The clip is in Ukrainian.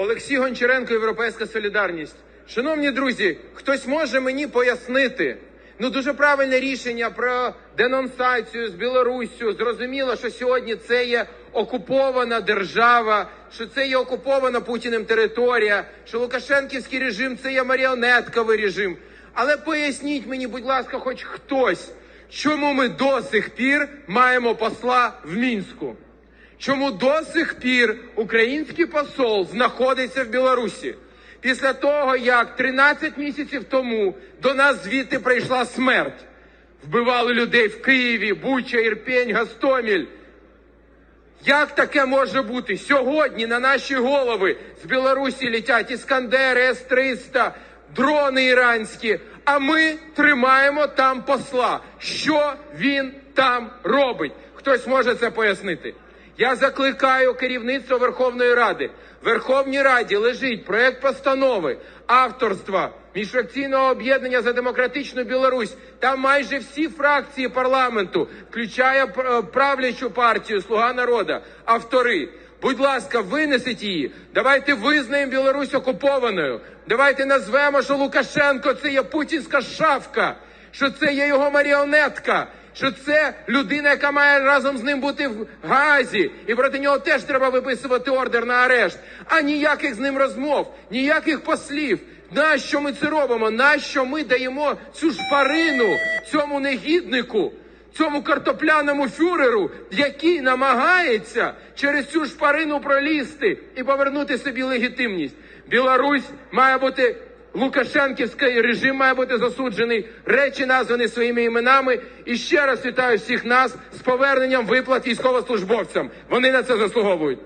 Олексій Гончаренко, Європейська Солідарність. Шановні друзі, хтось може мені пояснити? Ну дуже правильне рішення про денонсацію з Білоруссю. Зрозуміло, що сьогодні це є окупована держава, що це є окупована Путіним територія, що Лукашенківський режим це є маріонетковий режим. Але поясніть мені, будь ласка, хоч хтось, чому ми до сих пір маємо посла в мінську? Чому до сих пір український посол знаходиться в Білорусі? Після того, як 13 місяців тому до нас звідти прийшла смерть, вбивали людей в Києві, Буча, Ірпень, Гастоміль. Як таке може бути? Сьогодні на наші голови з Білорусі літять іскандери, С-300, дрони іранські, а ми тримаємо там посла. Що він там робить? Хтось може це пояснити? Я закликаю керівництво Верховної Ради. В Верховній Раді лежить проект постанови авторства міжфракційного об'єднання за демократичну Білорусь. Там майже всі фракції парламенту, включає е, правлячу партію Слуга народу, автори. Будь ласка, винесіть її. Давайте визнаємо Білорусь окупованою. Давайте назвемо, що Лукашенко це є путінська шавка, що це є його маріонетка, що це людина, яка має разом з ним бути в Газі, і проти нього теж треба виписувати ордер на арешт. А ніяких з ним розмов, ніяких послів. Нащо ми це робимо? Нащо ми даємо цю шпарину цьому негіднику? Цьому картопляному фюреру, який намагається через цю шпарину пролізти і повернути собі легітимність. Білорусь має бути Лукашенківський режим має бути засуджений, речі названі своїми іменами. І ще раз вітаю всіх нас з поверненням виплат військовослужбовцям. Вони на це заслуговують.